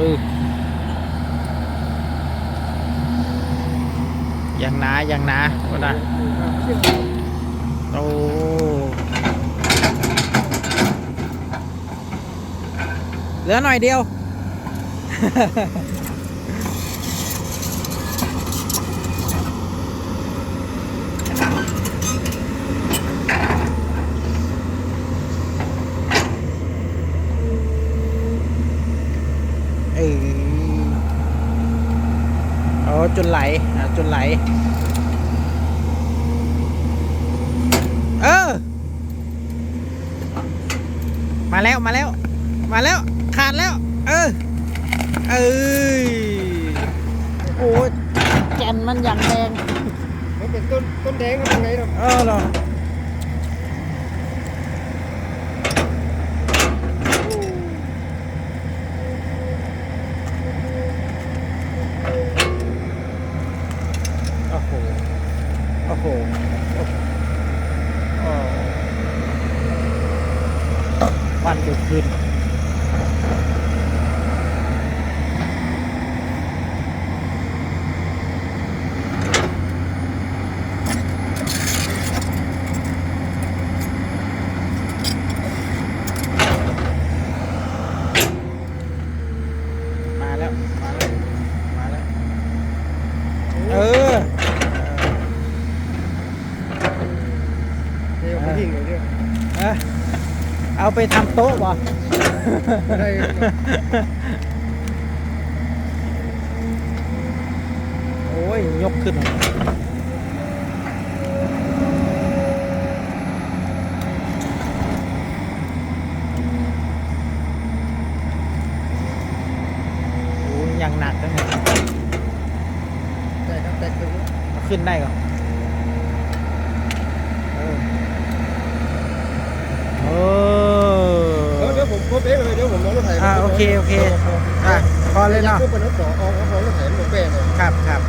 อยังหนายังหนาว่านะโอ้เหลือหน่อยเดียวเออโอ้จนไหลอะจนไหล เออ มาแล้วมาแล้ว มาแล้ว ขาดแล้ว เออ เอ้ยโอ้ยแก่นมันอย่างแดง มันเป็นต้นต้นแดงก็เป็นไงเนาะเออเหรอ โอ้โหโอ้โห โอ้โหวันดูขึ้นมาแล้ว มาแล้ว มาแล้ว เออ เดี๋ ยวไปทิ้งเลยเดี๋ยวเออเอาไปทำโต๊ะบ่ไม่ได้ โอ้ย ยกขึ้นมาโอ้ยยังหนักนะเนี่ยใช่ครับแตกตึงเอาขึ้นได้ก่อนเออโอ้ เออเดี๋ยวผมพบเองเลยเดี๋ยวผมเอารถไถอ่าโอเคโอเคอะพอเลยเนาะพวกเป็นรถต่อเอาเอารถไถผมแปลงเลย ครับครับ